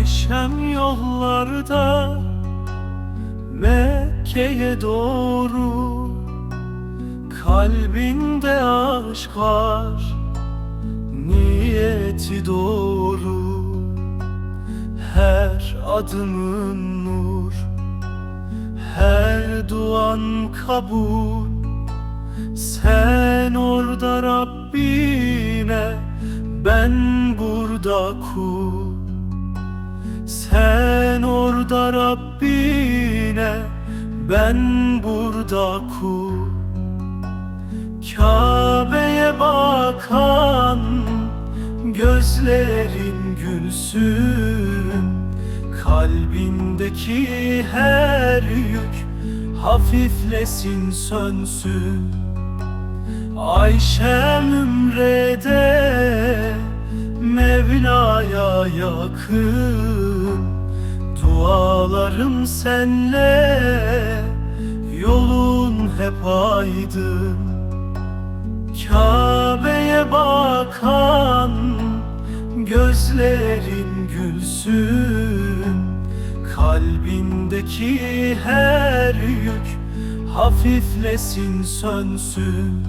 Ayşem yollarda Mekke'ye doğru Kalbinde aşk var Niyeti doğru. Her adımın nur Her duan kabul. Sen orada Rabbine Ben burada kul orada Rabbine Ben burada kul. Kabe'ye bakan Gözlerin gülsün Kalbindeki her yük Hafiflesin sönsün. Ayşem ümrede Mevla'ya yakın Dualarım senle Yolun hep aydın. Kabe'ye bakan Gözlerin gülsün. Kalbindeki her yük Hafiflesin sönsün